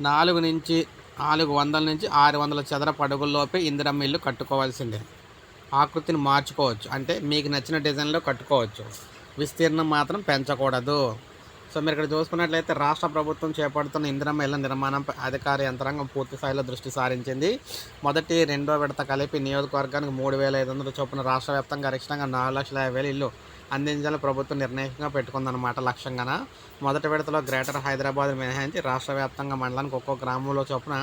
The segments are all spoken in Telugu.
నాలుగు నుంచి నాలుగు వందల నుంచి ఆరు వందల చదరపు అడుగుల్లోపే ఇందిరమ్మ ఇల్లు కట్టుకోవాల్సిందే. ఆకృతిని మార్చుకోవచ్చు. అంటే మీకు నచ్చిన డిజైన్లో కట్టుకోవచ్చు. విస్తీర్ణం మాత్రం పెంచకూడదు. సో మీరు ఇక్కడ చూసుకున్నట్లయితే రాష్ట్ర ప్రభుత్వం చేపడుతున్న ఇందిరమ్మ ఇళ్ళ నిర్మాణం అధికార యంత్రాంగం పూర్తి స్థాయిలో దృష్టి సారించింది. మొదటి రెండో విడత కలిపి నియోజకవర్గానికి మూడు వేల ఐదు వందల చొప్పున రాష్ట్ర వ్యాప్తంగా గరిష్టంగా నాలుగు లక్షల యాభై వేల ఇల్లు అందించాలని ప్రభుత్వం నిర్ణయంగా పెట్టుకుందన్నమాట లక్ష్యంగా మొదటి విడతలో గ్రేటర్ హైదరాబాద్ మినహాయించి రాష్ట్ర వ్యాప్తంగా మండలానికి ఒక్కో గ్రామంలో చొప్పున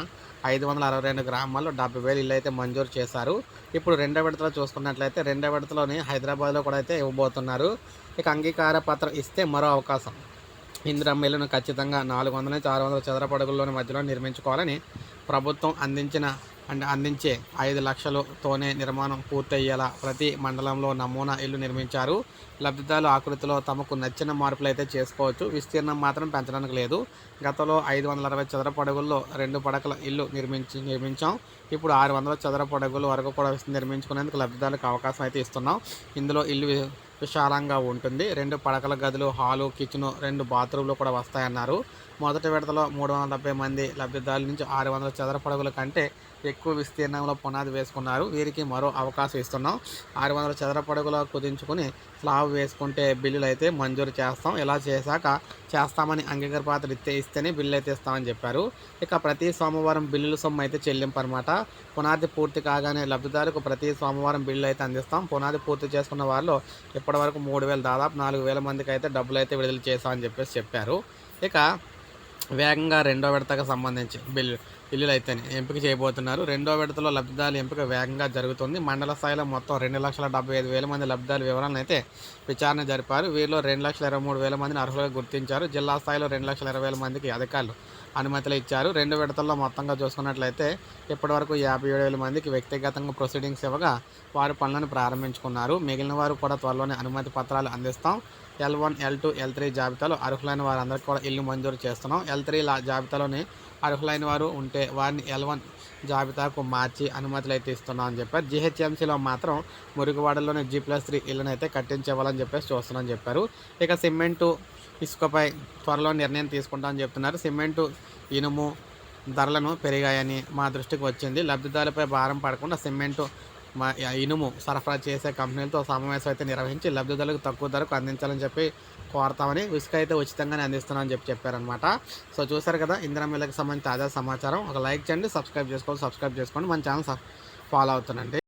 ఐదు వందల అరవై రెండు గ్రామాల్లో డెబ్బై వేలు ఇల్లు అయితే మంజూరు చేశారు. ఇప్పుడు రెండో విడతలో చూసుకున్నట్లయితే రెండో విడతలోని హైదరాబాద్లో కూడా అయితే ఇవ్వబోతున్నారు. ఇక అంగీకార పత్రం ఇస్తే మరో అవకాశం. ఇందిరమ్మిళ్ళను ఖచ్చితంగా నాలుగు వందల నుంచి ఆరు వందల చదరపడుగుల్లోని మధ్యలో నిర్మించుకోవాలని ప్రభుత్వం అందించిన అంటే అందించే ఐదు లక్షలతోనే నిర్మాణం పూర్తయ్యేలా ప్రతి మండలంలో నమూనా ఇల్లు నిర్మించారు. లబ్ధిదారుల ఆకృతిలో తమకు నచ్చిన మార్పులు అయితే చేసుకోవచ్చు. విస్తీర్ణం మాత్రం పెంచడానికి లేదు. గతంలో ఐదు వందల అరవై చదరపడుగుల్లో రెండు పడకల ఇల్లు నిర్మించి నిర్మించాం. ఇప్పుడు ఆరు వందల చదరపు వరకు కూడా నిర్మించుకునేందుకు లబ్ధిదారులకు అవకాశం అయితే ఇస్తున్నాం. ఇందులో ఇల్లు విశాలంగా ఉంటుంది. రెండు పడకల గదులు హాలు కిచెను రెండు బాత్రూమ్లు కూడా వస్తాయన్నారు. మొదటి విడతలో మూడు వందల డెబ్బై మంది లబ్ధిదారుల నుంచి ఆరు వందల చదరపడుగుల కంటే ఎక్కువ విస్తీర్ణంలో పునాది వేసుకున్నారు. వీరికి మరో అవకాశం ఇస్తున్నాం. ఆరు వందల చదరపడుగులో కుదించుకుని స్లాబ్ వేసుకుంటే బిల్లులు అయితే మంజూరు చేస్తాం. ఇలా చేశాక చేస్తామని అంగీకార పాత్ర ఇస్తే ఇస్తేనే బిల్లు అయితే ఇస్తామని చెప్పారు. ఇక ప్రతి సోమవారం బిల్లుల సొమ్ము అయితే చెల్లింపు అనమాట పునాది పూర్తి కాగానే లబ్ధిదారులకు ప్రతి సోమవారం బిల్లు అయితే అందిస్తాం. పునాది పూర్తి చేసుకున్న వారిలో ఇప్పటివరకు మూడు వేలు దాదాపు నాలుగు వేల మందికి అయితే డబ్బులు అయితే విడుదల చేస్తామని చెప్పేసి చెప్పారు. ఇక వేగంగా రెండో విడతకు సంబంధించి బిల్లు ఇల్లులు అయితే ఎంపిక చేయబోతున్నారు. రెండో విడతలో లబ్ధిదారుల ఎంపిక వేగంగా జరుగుతుంది. మండల స్థాయిలో మొత్తం రెండు లక్షల డెబ్బై ఐదు వేల మంది లబ్ధిదారుల వివరాలను అయితే విచారణ జరిపారు. వీరిలో రెండు లక్షల ఇరవై మూడు వేల మందిని అర్హులుగా గుర్తించారు. జిల్లా స్థాయిలో రెండు లక్షల ఇరవై వేల మందికి అధికారులు అనుమతులు ఇచ్చారు. రెండు విడతల్లో మొత్తంగా చూసుకున్నట్లయితే ఇప్పటివరకు యాభై ఏడు వేల మందికి వ్యక్తిగతంగా ప్రొసీడింగ్స్ ఇవ్వగా వారు పనులను ప్రారంభించుకున్నారు. మిగిలిన వారు కూడా త్వరలోనే అనుమతి పత్రాలు అందిస్తాం. L one L two L three జాబితాలో అర్హులైన వారందరికీ కూడా ఇల్లు మంజూరు చేస్తున్నాం. ఎల్ త్రీ జాబితాలోని అర్హులైన వారు ఉంటే వారిని ఎల్వన్ జాబితాకు మార్చి అనుమతులు అయితే ఇస్తున్నాం అని చెప్పారు. జిహెచ్ఎంసీలో మాత్రం మురుగువాడలోని జీ ప్లస్ త్రీ ఇళ్ళని అయితే కట్టించేవాలని చెప్పేసి చూస్తున్నామని చెప్పారు. ఇక సిమెంటు ఇసుకపై త్వరలో నిర్ణయం తీసుకుంటామని చెప్తున్నారు. సిమెంటు ఇనుము ధరలను పెరిగాయని మా దృష్టికి వచ్చింది. లబ్ధిదారులపై భారం పడకుండా సిమెంటు ఇనుము సరఫరా చేసే కంపెనీలతో సమావేశం అయితే నిర్వహించి లబ్ధిదారులకు తక్కువ ధరకు అందించాలని చెప్పి కోరతామని ఇసుక అయితే ఉచితంగానే అందిస్తున్నామని చెప్పి చెప్పారనమాట సో చూసారు కదా ఇందిరా మిల్లకి సంబంధించి తాజా సమాచారం. ఒక లైక్ చేయండి సబ్స్క్రైబ్ చేసుకోండి సబ్స్క్రైబ్ చేసుకోండి. మన ఛానల్ ఫాలో అవుతుందండి